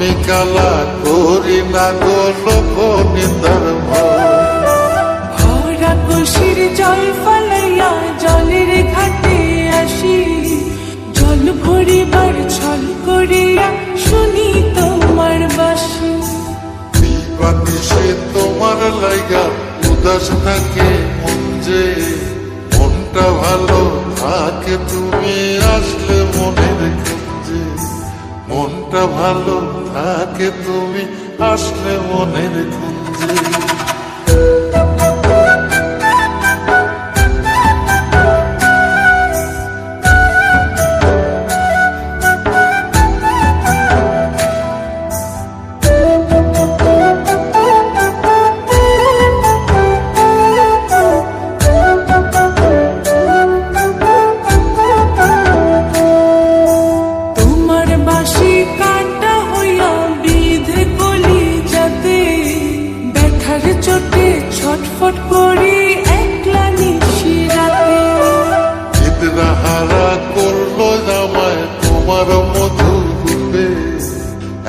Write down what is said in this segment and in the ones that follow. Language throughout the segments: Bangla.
আমি কালা করি না গো লোক নিন্দার ভয় ভরা কষির জল ফালাইয়া জলের ঘাটে আসি। জল ভরিবার ছল করিয়া শুনি তোমার বাসি। বিপাতি সে তোমার লাইগা উদাস থাকে মন যে। মনটা ভালো থাকে তুমি আসলে মনের খুঁজে। মনটা ভালো থাকে তুমি আসলে মনের খুঁজে তোমার মধু রূপে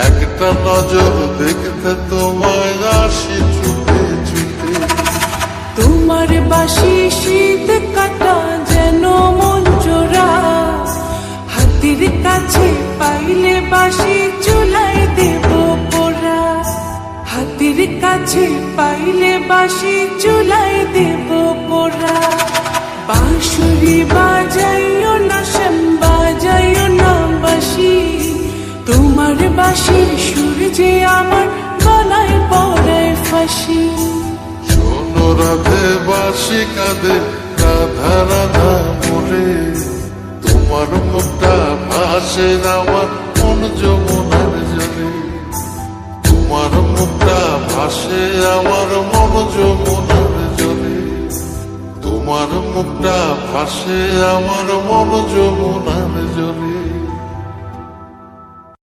একটা নজর দেখতে তোমায় আসি ছুটে ছুটে তোমার বাসি শীত কাটা যেন মন জোড়া। হাতির কাছে পাইলে বাসি চুলাই দেব পোড়া। হাতির কাছে পাইলে বাসি চুলাই দেব পোড়া। বাঁশুরি বাজাইও যে আমার গলায় পড়ায় ফাঁসি। শোনো রাধে বাসি কাঁদে, রাধা রাধা বলে তোমার মুখটা ভাসে আমার মন যমুনার জলে। তোমার মুখটা ভাসে, আমার মন যমুনার জলে। তোমার মুখটা ভাসে, আমার মন যমুনার